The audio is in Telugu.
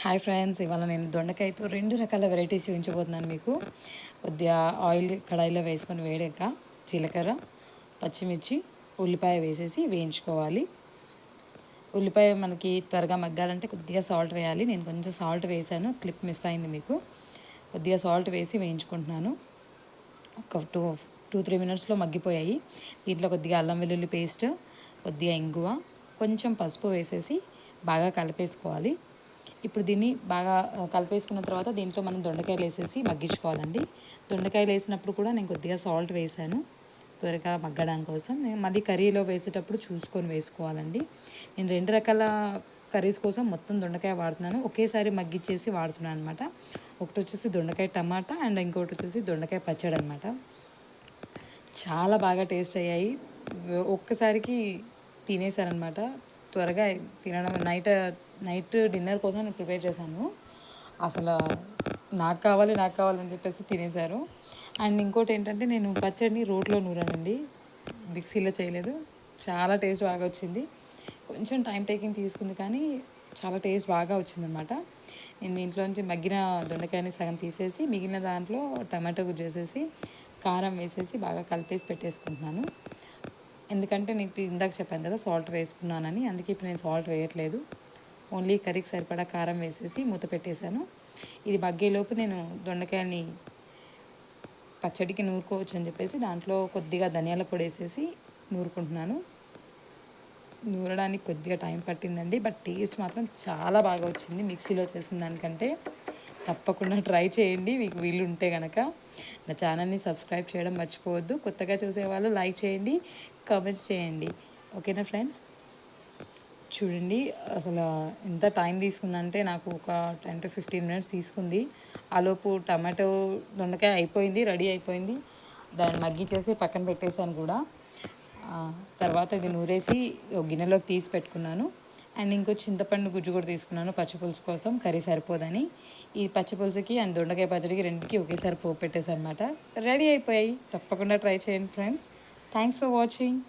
హాయ్ ఫ్రెండ్స్ ఇవాళ నేను దొండకాయతో రెండు రకాల వెరైటీస్ చూపించబోతున్నాను మీకు. కొద్దిగా ఆయిల్ కడాయిలో వేసుకొని వేడాక జీలకర్ర పచ్చిమిర్చి ఉల్లిపాయ వేసేసి వేయించుకోవాలి. ఉల్లిపాయ మనకి త్వరగా మగ్గాలంటే కొద్దిగా సాల్ట్ వేయాలి. నేను కొంచెం సాల్ట్ వేసాను క్లిప్ మిస్ అయింది మీకు. కొద్దిగా సాల్ట్ వేసి వేయించుకుంటున్నాను. ఒక టూ టూ త్రీ మినిట్స్లో మగ్గిపోయాయి. దీంట్లో కొద్దిగా అల్లం వెల్లుల్లి పేస్ట్ కొద్దిగా ఇంగువ కొంచెం పసుపు వేసేసి బాగా కలిపేసుకోవాలి. ఇప్పుడు దీన్ని బాగా కలిపేసుకున్న తర్వాత దీంట్లో మనం దొండకాయలు వేసేసి మగ్గించుకోవాలండి. దొండకాయలు వేసినప్పుడు కూడా నేను కొద్దిగా సాల్ట్ వేసాను. త్వరగా మగ్గడం కోసం. నేను మళ్ళీ కర్రీలో వేసేటప్పుడు చూసుకొని వేసుకోవాలండి. నేను రెండు రకాల కర్రీస్ కోసం మొత్తం దొండకాయ వాడుతున్నాను. ఒకేసారి మగ్గిచ్చేసి వాడుతున్నాను అనమాట ఒకటి వచ్చేసి దొండకాయ టమాటా అండ్ ఇంకొకటి వచ్చేసి దొండకాయ పచ్చడి అనమాట చాలా బాగా టేస్ట్ అయ్యాయి. ఒక్కసారికి తినేసారనమాట త్వరగా తినడం నైట్ నైట్ డిన్నర్ కోసం నేను ప్రిపేర్ చేశాను. అసలు నాకు కావాలి నాకు కావాలని చెప్పేసి తినేశారు. అండ్ ఇంకోటి ఏంటంటే నేను పచ్చడిని రోట్లో నూరానండి. మిక్సీలో చేయలేదు. చాలా టేస్ట్ బాగా వచ్చింది. కొంచెం టైం టేకింగ్ తీసుకుంది కానీ చాలా టేస్ట్ బాగా వచ్చిందనమాట నేను దీంట్లోంచి మగ్గిన దొండకాయని సగం తీసేసి మిగిలిన దాంట్లో టమాటో గుజ్జేసేసి కారం వేసేసి బాగా కలిపేసి పెట్టేసుకుంటున్నాను. ఎందుకంటే నీకు ఇందాక చెప్పాను కదా సాల్ట్ వేసుకున్నానని. అందుకే ఇప్పుడు నేను సాల్ట్ వేయట్లేదు. ఓన్లీ కర్రీకి సరిపడా కారం వేసేసి మూత పెట్టేశాను. ఇది మగ్గేలోపు నేను దొండకాయని పచ్చడికి నూరుకోవచ్చు అని చెప్పేసి దాంట్లో కొద్దిగా ధనియాల పొడి వేసేసి నూరుకుంటున్నాను. నూరడానికి కొద్దిగా టైం పట్టిందండి బట్ టేస్ట్ మాత్రం చాలా బాగా వచ్చింది మిక్సీలో చేసిన దానికంటే. తప్పకుండా ట్రై చేయండి. మీకు వీలు ఉంటే కనుక నా ఛానల్ని సబ్స్క్రైబ్ చేయడం మర్చిపోవద్దు. కొత్తగా చూసేవాళ్ళు లైక్ చేయండి కామెంట్స్ చేయండి. ఓకేనా ఫ్రెండ్స్? చూడండి అసలు ఎంత టైం తీసుకుందంటే నాకు ఒక టెన్ టు ఫిఫ్టీన్ మినిట్స్ తీసుకుంది. ఆలోపు టమాటో దొండకాయ అయిపోయింది రెడీ అయిపోయింది. దాన్ని మగ్గిచ్చేసి పక్కన పెట్టేశాను కూడా. తర్వాత ఇది నూరేసి ఒక గిన్నెలోకి తీసి పెట్టుకున్నాను. అండ్ ఇంకో చింతపండు గుజ్జు కూడా తీసుకున్నాను పచ్చిపులుసు కోసం. కర్రీ సరిపోదని. ఈ పచ్చిపులుసుకి అండ్ దొండకాయ పచ్చడికి రెండుకి ఒకేసారి పోపు అనమాట రెడీ అయిపోయాయి. తప్పకుండా ట్రై చేయండి ఫ్రెండ్స్. Thanks for watching